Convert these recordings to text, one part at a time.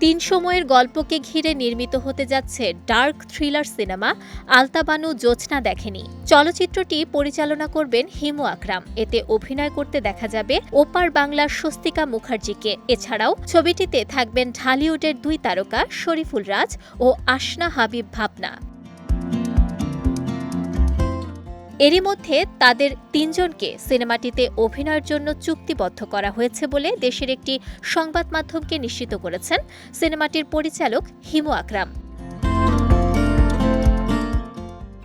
তিন সময়ের গল্পকে ঘিরে নির্মিত হতে যাচ্ছে ডার্ক থ্রিলার সিনেমা, আলতাবানু জোছনা দেখেনি। চলচ্চিত্রটি পরিচালনা করবেন হিমু আকরাম। এতে অভিনয় করতে দেখা যাবে ওপার বাংলার স্বস্তিকা মুখার্জিকে। এছাড়াও ছবিটিতে থাকবেন ঢালিউডের দুই তারকা শরীফুল রাজ ও আশনা হাবিব ভাবনা। এরই মধ্যে তাদের তিনজনকে সিনেমাটিতে অভিনয়ের জন্য চুক্তিবদ্ধ করা হয়েছে বলে দেশের একটি সংবাদ মাধ্যমকে নিশ্চিত করেছেন সিনেমাটির পরিচালক হিমু আকরাম।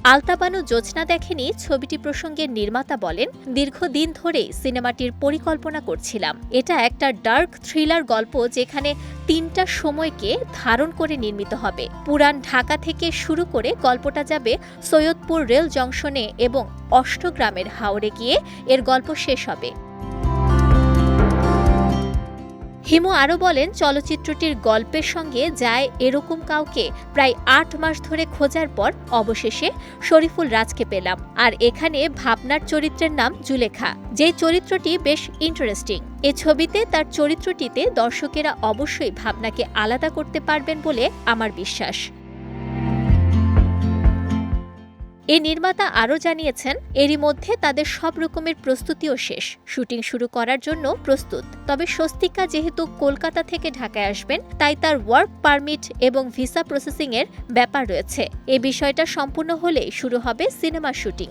আলতাবানু যোজনা দেখেনি ছবিটি প্রসঙ্গে নির্মাতা বলেন, দীর্ঘদিন ধরেই সিনেমাটির পরিকল্পনা করছিলাম। এটা একটা ডার্ক থ্রিলার গল্প যেখানে তিনটা সময়কে ধারণ করে নির্মিত হবে। পুরান ঢাকা থেকে শুরু করে গল্পটা যাবে সৈয়দপুর রেল জংশনে এবং অষ্টগ্রামের হাওড়ে গিয়ে এর গল্প শেষ হবে। হিমু আরও বলেন, চলচ্চিত্রটির গল্পের সঙ্গে যায় এরকম কাউকে প্রায় আট মাস ধরে খোঁজার পর অবশেষে শরীফুল রাজকে পেলাম। আর এখানে ভাবনার চরিত্রের নাম জুলেখা। যে চরিত্রটি বেশ ইন্টারেস্টিং এ ছবিতে তার চরিত্রটিতে দর্শকেরা অবশ্যই ভাবনাকে আলাদা করতে পারবেন বলে আমার বিশ্বাস। এ নির্মাতা আরও জানিয়েছেন, এরই মধ্যে তাদের সব রকমের প্রস্তুতিও শেষ। শুটিং শুরু করার জন্য প্রস্তুত। তবে স্বস্তিকা যেহেতু কলকাতা থেকে ঢাকায় আসবেন, তাই তার ওয়ার্ক পারমিট এবং ভিসা প্রসেসিংয়ের ব্যাপার রয়েছে। এ বিষয়টা সম্পূর্ণ হলেই শুরু হবে সিনেমা শুটিং।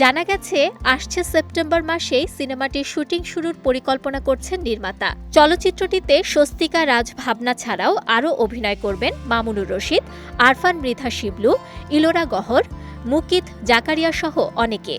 জানা গেছে, আসছে সেপ্টেম্বর মাসেই সিনেমাটির শুটিং শুরুর পরিকল্পনা করছেন নির্মাতা। চলচ্চিত্রটিতে স্বস্তিকা রাজ ভাবনা ছাড়াও আরও অভিনয় করবেন মামুনুর রশিদ, আরফান মৃধা শিবলু, ইলোরা গহর, মুকিত জাকারিয়া সহ অনেকে।